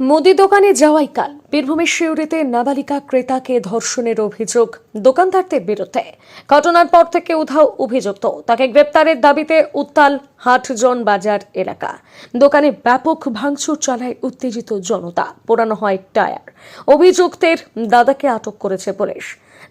মুদি দোকানে যাওয়াই কাল। বীরভূমের শিউরিতে নাবালিকা ক্রেতাকে ধর্ষণের অভিযোগ দোকানদারদের বিরুদ্ধে। ঘটনার পর থেকে উধাও অভিযুক্ত। তাকে গ্রেপ্তারের দাবিতে উত্তাল হাটজন বাজার এলাকা। দোকানে ব্যাপক ভাঙচুর চালায় উত্তেজিত জনতা। পোড়ানো হয় টায়ার। অভিযুক্তের দাদাকে আটক করেছে পুলিশ।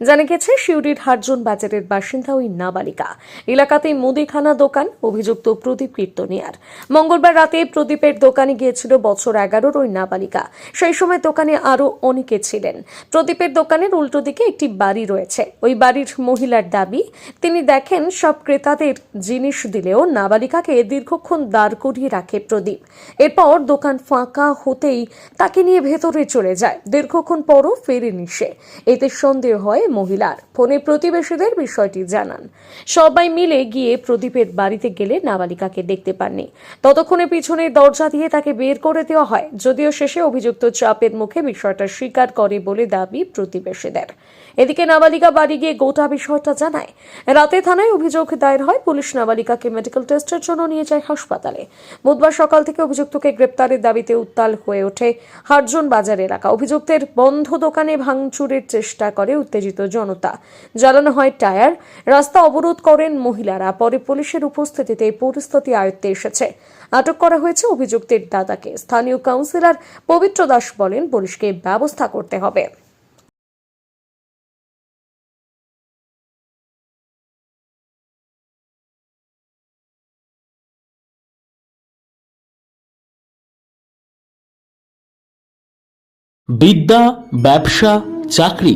জানা গেছে শিউরির হাটজন বাজারের বাসিন্দা ওই নাবালিকা। এলাকাতে মুদিখানা দোকান, অভিযুক্ত প্রদীপ কীর্তনিয়ার। মঙ্গলবার রাতে প্রদীপের দোকানে গিয়েছিল বছর এগারোর ওই নাবালিকা। সেই সময় দোকানে আরও অনেকে ছিলেন। প্রদীপের দোকানের উল্টো দিকে একটি বাড়ি রয়েছে। ওই বাড়ির মহিলার দাবি, তিনি দেখেন, সব ক্রেতাদের জিনিস দিলেও নাবালিকাকে দীর্ঘক্ষণ দাঁড় করিয়ে রাখে প্রদীপ। এরপর দোকান ফাঁকা হতেই তাকে নিয়ে ভেতরে চলে যায়। দীর্ঘক্ষণ পরও ফেরেনি সে। এতে সন্দেহ হয় মহিলার। ফোনে প্রতিবেশীদের বিষয়টি জানান। সবাই মিলে গিয়ে প্রদীপের বাড়িতে গেলে নাবালিকাকে দেখতে পাননি। ততক্ষণে পিছনে দরজা দিয়ে তাকে বের করে দেওয়া হয়। যদিও শেষে অভিযুক্ত চাপের মুখে বিষয়টা স্বীকার করে বলে দাবি প্রতিবেশীদের। এদিকে নাবালিকা বাড়ি গিয়ে গোটা বিষয়টা জানায়। রাতে থানায় অভিযোগ দায়ের হয়, পুলিশ নাবালিকাকে মেডিকেল টেস্টের জন্য নিয়ে যায় হাসপাতালে। বুধবার সকাল থেকে অভিযুক্তকে গ্রেপ্তারের দাবিতে উত্তাল হয়ে ওঠে হারজন বাজার এলাকা। অভিযুক্তের বন্ধ দোকানে ভাঙচুরের চেষ্টা করে উত্তেজিত জনতা। জ্বালানো হয় টায়ার, রাস্তা অবরোধ করেন মহিলারা, পরে পুলিশের উপস্থিতিতে পরিস্থিতি আয়ত্তে এসেছে। আটক করা হয়েছে অভিযুক্তের দাদাকে। স্থানীয় কাউন্সিলর পবিত্র দাস বলেন, পুলিশকে ব্যবস্থা করতে হবে। বিদ্যা, ব্যবসা, চাকরি